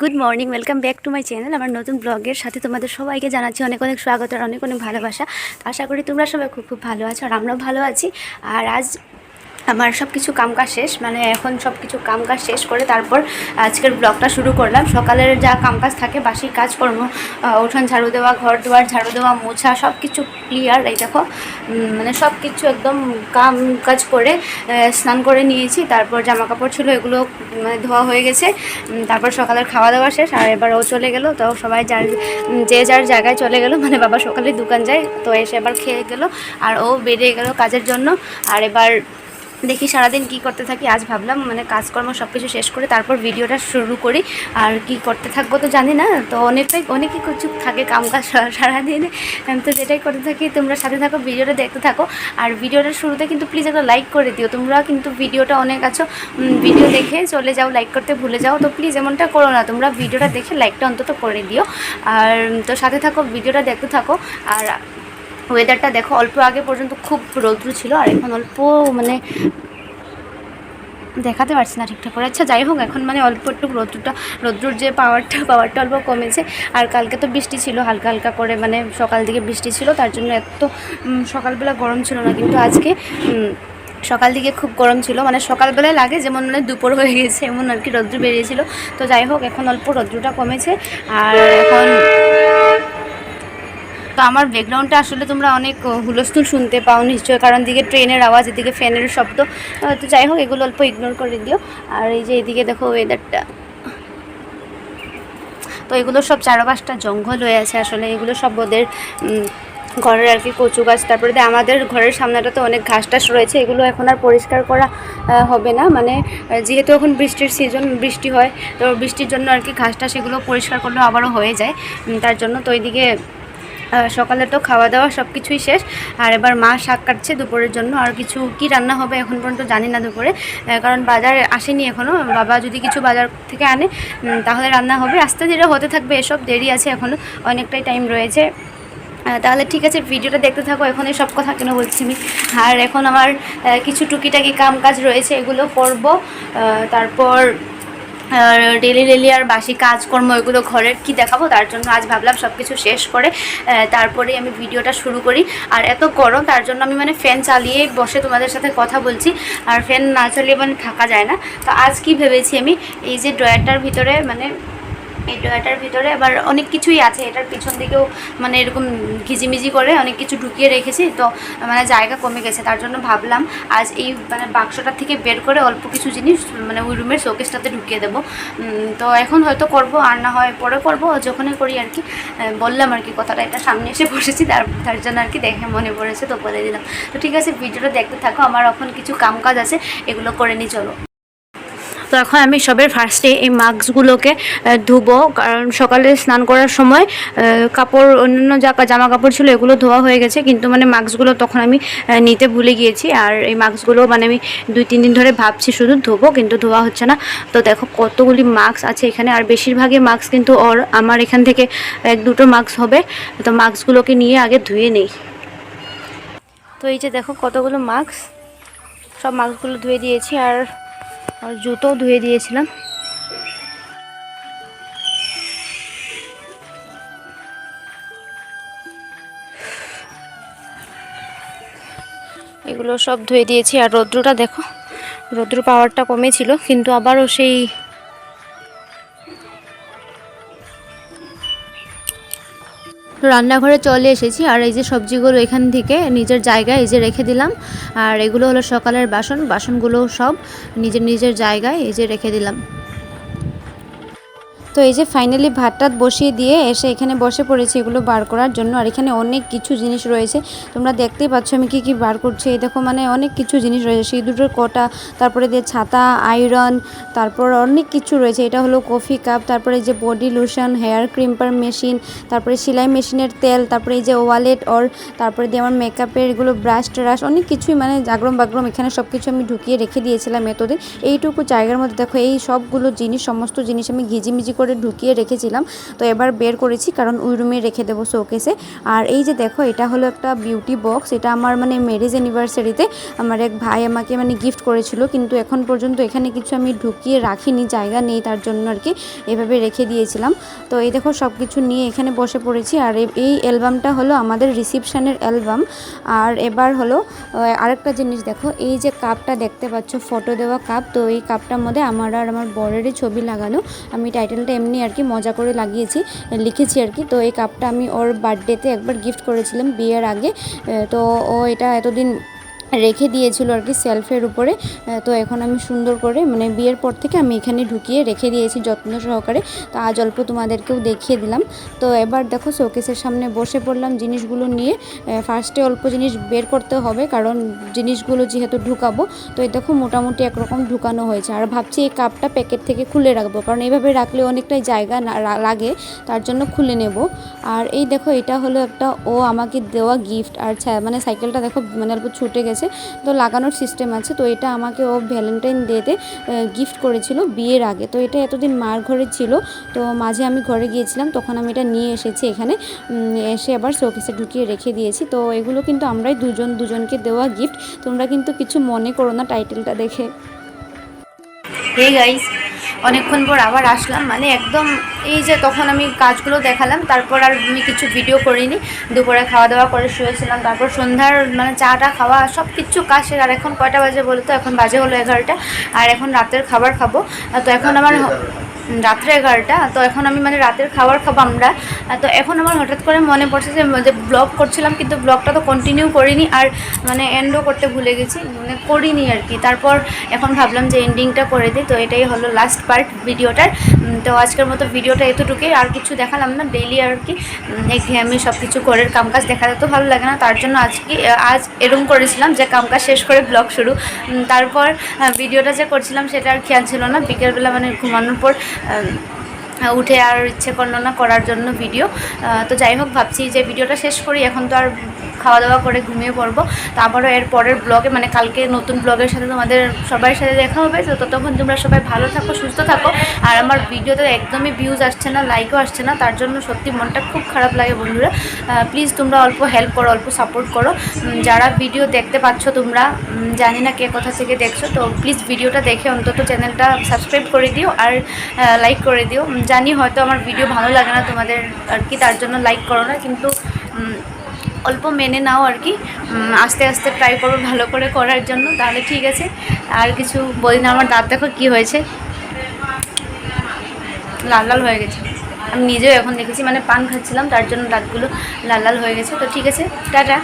Good morning welcome back to my channel আমার নতুন ব্লগের সাথে তোমাদের সবাইকে জানাচ্ছি অনেক অনেক স্বাগত আর অনেক অনেক ভালোবাসা। আশা করি তোমরা সবাই খুব খুব ভালো আছো আর আমরাও ভালো আছি। আর আজ আমার সব কিছু কামকাজ শেষ মানে এখন সব কিছু কামকাজ শেষ করে তারপর আজকের ব্লগটা শুরু করলাম। সকালের যা কামকাজ থাকে, বাসি কাজকর্ম উঠোন ঝাড়ু দেওয়া, ঘর দুয়ার ঝাড়ু দেওয়া, মোছা সব কিছু ক্লিয়ার এই দেখো। মানে সব কিছু একদম কাম কাজ করে স্নান করে নিয়েছি। তারপর জামা কাপড় ছিল, এগুলো মানে ধোয়া হয়ে গেছে। তারপর সকালের খাওয়া দাওয়া শেষ, আর এবার ও চলে গেল, তো সবাই যার যে যার জায়গায় চলে গেল মানে বাবা সকালে দোকান যায়, তো এসে এবার খেয়ে গেল, আর ও বেরিয়ে গেল কাজের জন্য। আর এবার দেখি সারাদিন কি করতে থাকি, আজ ভাবলাম মানে কাজকর্ম সব কিছু শেষ করে তারপর ভিডিওটা শুরু করি। আর কি করতে থাকব তো জানি না, তো অনেকটাই অনেকই কিছু থাকে কাম কাজ সারাদিনে। তো যেটাই করতে থাকি, তোমরা সাথে থাকো, ভিডিওটা দেখতে থাকো। আর ভিডিওটা শুরুতে কিন্তু প্লিজ একটা লাইক করে দিও তোমরা কিন্তু ভিডিওটা অনেক আছো ভিডিও দেখে চলে যাও লাইক করতে ভুলে যাও। তো প্লিজ এমনটা করো না, তোমরা ভিডিওটা দেখে লাইকটা অন্তত করে দিও আর তো সাথে থাকো, ভিডিওটা দেখতে থাকো। আর ওয়েদারটা দেখো, অল্প আগে পর্যন্ত খুব রৌদ্র ছিল, আর এখন অল্প মানে দেখাতে পারছি না ঠিকঠাক করে। আচ্ছা যাই হোক, এখন মানে অল্প একটু রৌদ্রটা, রৌদ্রর যে পাওয়ারটা পাওয়ারটা অল্প কমেছে, আর কালকে তো বৃষ্টি ছিল, হালকা হালকা করে মানে সকাল দিকে বৃষ্টি ছিল, তার জন্য এত সকালবেলা গরম ছিল না, কিন্তু আজকে সকাল দিকে খুব গরম ছিল। মানে সকালবেলায় লাগে, যেমন মানে দুপুর হয়ে গেছে, এমন আর কি রৌদ্র বেরিয়েছিল। তো যাই হোক, এখন অল্প রৌদ্রটা কমেছে, আর এখন তো আমার ব্যাকগ্রাউন্ডটা আসলে তোমরা অনেক হুলস্থুল শুনতে পাও নিশ্চয়ই, কারণ দিকে ট্রেনের আওয়াজ, এদিকে ফ্যানের শব্দ। তো যাই হোক, এগুলো অল্প ইগনোর করে দিও। আর এই যে এদিকে দেখো ওয়েদারটা তো এগুলো সব চারপাশটা জঙ্গল হয়ে আছে আসলে, এগুলো সব ওদের ঘরের আর কি কচু গাছ। তারপরে আমাদের ঘরের সামনেটা তো অনেক ঘাস টাস রয়েছে, এগুলো এখন আর পরিষ্কার করা হবে না। মানে যেহেতু এখন বৃষ্টির সিজন বৃষ্টি হয়, তো বৃষ্টির জন্য আর কি ঘাস টাস এগুলো পরিষ্কার করলেও আবারও হয়ে যায়। তার জন্য তো ওইদিকে সকালে তো খাওয়া দাওয়া সব কিছুই শেষ। আর এবার মা শাক কাটছে দুপুরের জন্য। আর কিছু কি রান্না হবে এখন পর্যন্ত জানি না দুপুরে। কারণ বাজার আসেনি এখনও বাবা যদি কিছু বাজার থেকে আনে তাহলে রান্না হবে। আস্তে ধীরে হতে থাকবে, এসব দেরি আছে এখনও অনেকটাই টাইম রয়েছে। তাহলে ঠিক আছে, ভিডিওটা দেখতে থাকো। এখন সব কথা কেন বলছি আমি? আর এখন আমার কিছু টুকিটাকি কাম কাজ রয়েছে, এগুলো করব। তারপর ডেলি ডেলি আর বাসি কাজকর্ম এগুলো ঘরের কি দেখাবো? তার জন্য আজ ভাবলাম সব কিছু শেষ করে তারপরে আমি ভিডিওটা শুরু করি। আর এত গরম, তার জন্য আমি মানে ফ্যান চালিয়ে বসে তোমাদের সাথে কথা বলছি। আর ফ্যান না চালিয়ে মানে থাকা যায় না। তো আজ কি ভেবেছি আমি? এই যে ড্রয়ারটার ভিতরে মানে এই ড্রয়ারটার ভিতরে। আবার অনেক কিছুই আছে, এটার পিছন দিকেও মানে এরকম ঘিজিমিজি করে অনেক কিছু ঢুকিয়ে রেখেছি, তো মানে জায়গা কমে গেছে, তার জন্য ভাবলাম আজ এই মানে বাক্সটা থেকে বের করে অল্প কিছু জিনিস মানে ওই রুমের শোকেসটাতে ঢুকিয়ে দেবো। তো এখন হয়তো করব, আর না হয় পরে করব, যখনই করি আর কি। বললাম আর কি, কথাটা এটা সামনে এসে বসেছি, তার তার জন্য আর কি দেখে মনে পড়েছে, তো বলে দিলাম। তো ঠিক আছে, ভিডিওটা দেখতে থাকো, আমার এখন কিছু কাম কাজ আছে, এগুলো করে নিই, চলো। তো এখন আমি সবের ফার্স্টে এই মাস্কগুলোকে ধুবো। কারণ সকালে স্নান করার সময় কাপড়, অন্যান্য যা জামা কাপড় ছিল এগুলো ধোয়া হয়ে গেছে। কিন্তু মানে মাস্কগুলো তখন আমি নিতে ভুলে গিয়েছি। আর এই মাস্কগুলো মানে আমি দুই, তিন দিন ধরে ভাবছি শুধু ধোবো, কিন্তু ধোয়া হচ্ছে না। তো দেখো কতগুলি মাস্ক আছে এখানে। আর বেশিরভাগই মাস্ক কিন্তু ওর আমার এখান থেকে এক, দুটো মাস্ক হবে। তো মাস্কগুলোকে নিয়ে আগে ধুয়ে নেই। তো এই যে দেখো কতগুলো মাস্ক সব মাস্কগুলো ধুয়ে দিয়েছি। আর আর জুতোও ধুয়ে দিয়েছিলাম। এগুলো সব ধুয়ে দিয়েছি। আর রৌদ্রটা দেখো, রৌদ্র পাওয়ারটা কমেছিল, কিন্তু আবারও সেই রান্নাঘরে চলে এসেছি আর এই যে সবজিগুলো এখান থেকে নিজের জায়গায় এই যে রেখে দিলাম। আর এগুলো হলো সকালের বাসন, বাসনগুলো সব নিজের নিজের জায়গায় এই যে রেখে দিলাম। তো এই যে ফাইনালি ভাত টাত বসিয়ে দিয়ে এসে এখানে বসে পড়েছি এগুলো বার করার জন্য। আর এখানে অনেক কিছু জিনিস রয়েছে। তোমরা দেখতেই পাচ্ছ আমি কি কি বার করছি। এই দেখো মানে অনেক কিছু জিনিস রয়েছে। সেই দুটোর কটা, তারপরে দিয়ে ছাতা আয়রন তারপর অনেক কিছু রয়েছে। এটা হলো কফি কাপ তারপরে যে body lotion hair crimper machine তারপরে সেলাই মেশিনের তেল, তারপরে এই যে ওয়ালেট অর তারপরে দিয়ে আমার মেকআপের এগুলো ব্রাশ ট্রাশ, অনেক কিছুই মানে জাগরম বাগরম এখানে সব কিছু আমি ঢুকিয়ে রেখে দিয়েছিলাম এতদিন। এইটুকু জায়গার মধ্যে দেখো এই সবগুলো জিনিস, সমস্ত জিনিস আমি ঘিজিমিজি করে করে ঢুকিয়ে রেখেছিলাম। তো এবার বের করেছি কারণ ওই রুমে রেখে দেবো শোকেসে আর এই যে দেখো, এটা হলো একটা বিউটি বক্স এটা আমার মানে ম্যারেজ অ্যানিভার্সারিতে আমার এক ভাই আমাকে মানে গিফট করেছিল। কিন্তু এখন পর্যন্ত এখানে কিছু আমি ঢুকিয়ে রাখিনি, জায়গা নেই তার জন্য আর কি। এভাবে রেখে দিয়েছিলাম। তো এই দেখো সব কিছু নিয়ে এখানে বসে পড়েছি। আর এই- অ্যালবামটা হলো আমাদের রিসিপশানের অ্যালবাম আর এবার হলো আরেকটা জিনিস দেখো, এই যে কাপটা দেখতে পাচ্ছ ফটো দেওয়া কাপ তো এই কাপটার মধ্যে আমার আর আমার বরেরই ছবি লাগানো। আমি টাইটেলটা এমনি আর কি মজা করে লাগিয়েছি, লিখেছি আর কি। তো এই কাপটা আমি ওর বার্থডেতে একবার গিফট করেছিলাম বিয়ের আগে। তো ও এটা এতদিন রেখে দিয়েছিল আর কি সেলফের উপরে। তো এখন আমি সুন্দর করে মানে বিয়ের পর থেকে আমি এখানে ঢুকিয়ে রেখে দিয়েছি যত্ন সহকারে। তো আজ অল্প তোমাদেরকেও দেখিয়ে দিলাম। তো এবার দেখো শোকেসের সামনে বসে পড়লাম জিনিসগুলো নিয়ে। ফার্স্টে অল্প জিনিস বের করতে হবে কারণ জিনিসগুলো যেহেতু ঢুকাবো, তো এই দেখো মোটামুটি একরকম ঢুকানো হয়েছে। আর ভাবছি এই কাপটা প্যাকেট থেকে খুলে রাখব, কারণ এইভাবে রাখলে অনেকটাই জায়গা লাগে। তার জন্য খুলে নেব। আর এই দেখো এটা হলো একটা ও আমাকে দেওয়া গিফট আর মানে সাইকেলটা দেখো মানে অল্প ছুটে গেছে। তো লাগানোর সিস্টেম আছে। তো এটা আমাকে ও ভ্যালেন্টাইন ডেতে গিফট করেছিল বিয়ের আগে। তো এটা এতদিন মার ঘরে ছিল, তো মাঝে আমি ঘরে গিয়েছিলাম, তখন আমি এটা নিয়ে এসেছি এখানে। এসে আবার শোকেসে ঢুকিয়ে রেখে দিয়েছি। তো এগুলো কিন্তু আমরাই দুজন দুজনকে দেওয়া গিফট তোমরা কিন্তু কিছু মনে করো না টাইটেলটা দেখে। হে গাইস অনেকক্ষণ পর আবার আসলাম মানে একদম এই যে তখন আমি কাজগুলো দেখালাম, তারপর আর আমি কিছু ভিডিও করিনি। দুপুরে খাওয়া দাওয়া করে শুয়েছিলাম, তারপর সন্ধ্যার মানে চাটা, খাওয়া সব কিছু কাজ শেষ আর এখন কয়টা বাজে বলতো? এখন বাজে হলো এগারোটা, আর এখন রাতের খাবার খাব। তো এখন আমার রাত্রে এগারোটা। তো এখন আমি মানে রাতের খাবার খাব আমরা। তো এখন আমার হঠাৎ করে মনে পড়ছে যে ব্লগ করছিলাম, কিন্তু ব্লগটা তো কন্টিনিউ করিনি আর মানে এন্ডও করতে ভুলে গেছি মানে করিনি আর কি। তারপর এখন ভাবলাম যে এন্ডিংটা করে দিই, তো এটাই হলো লাস্ট পার্ট ভিডিওটার। তো আজকের মতো ভিডিওটা এতটুকুই। আর কিছু দেখালাম না ডেইলি আর কি। আমি সব কিছু করে কামকাজ দেখাতে তো ভালো লাগে না, তার জন্য আজকে, আজ এরকম করেছিলাম যে কামকাজ শেষ করে ব্লগ শুরু। তারপর ভিডিওটা যে করছিলাম সেটা আর খেয়াল ছিল না। বিকেলবেলা মানে ঘুমানোর পর um, উঠে আর ইচ্ছে করল না করার জন্য ভিডিও তো যাই হোক, ভাবছি যে ভিডিওটা শেষ করি। এখন তো আর খাওয়া দাওয়া করে ঘুমিয়ে পড়ব। তারপরে এর পরের ব্লগে মানে কালকে নতুন ব্লগের সাথে তোমাদের সবার সাথে দেখা হবে। তো ততক্ষণ তোমরা সবাই ভালো থাকো, সুস্থ থাকো। আর আমার ভিডিওতে একদমই ভিউজ আসছে না লাইকও আসছে না। তার জন্য সত্যি মনটা খুব খারাপ লাগে বন্ধুরা। প্লিজ তোমরা অল্প হেল্প করো, অল্প সাপোর্ট করো। যারা ভিডিও দেখতে পাচ্ছ তোমরা জানি না কে কোথা থেকে দেখছ, তো প্লিজ ভিডিওটা দেখে অন্তত চ্যানেলটা সাবস্ক্রাইব করে দিও। আর লাইক করে দিও। জানি, হয়তো আমার ভিডিও ভালো লাগে না তোমাদের আর কি, তার জন্য লাইক করো না, কিন্তু অল্প মেনে নাও আর কি আস্তে আস্তে ট্রাই করো, ভালো করে করার জন্য, তাহলে ঠিক আছে। আর কিছু বলি না, আমার দাঁত দেখো কী হয়েছে। লাল লাল হয়ে গেছে। আমি নিজেও এখন দেখেছি মানে পান খাচ্ছিলাম, তার জন্য দাঁতগুলো লাল লাল হয়ে গেছে, তো ঠিক আছে, টাটা।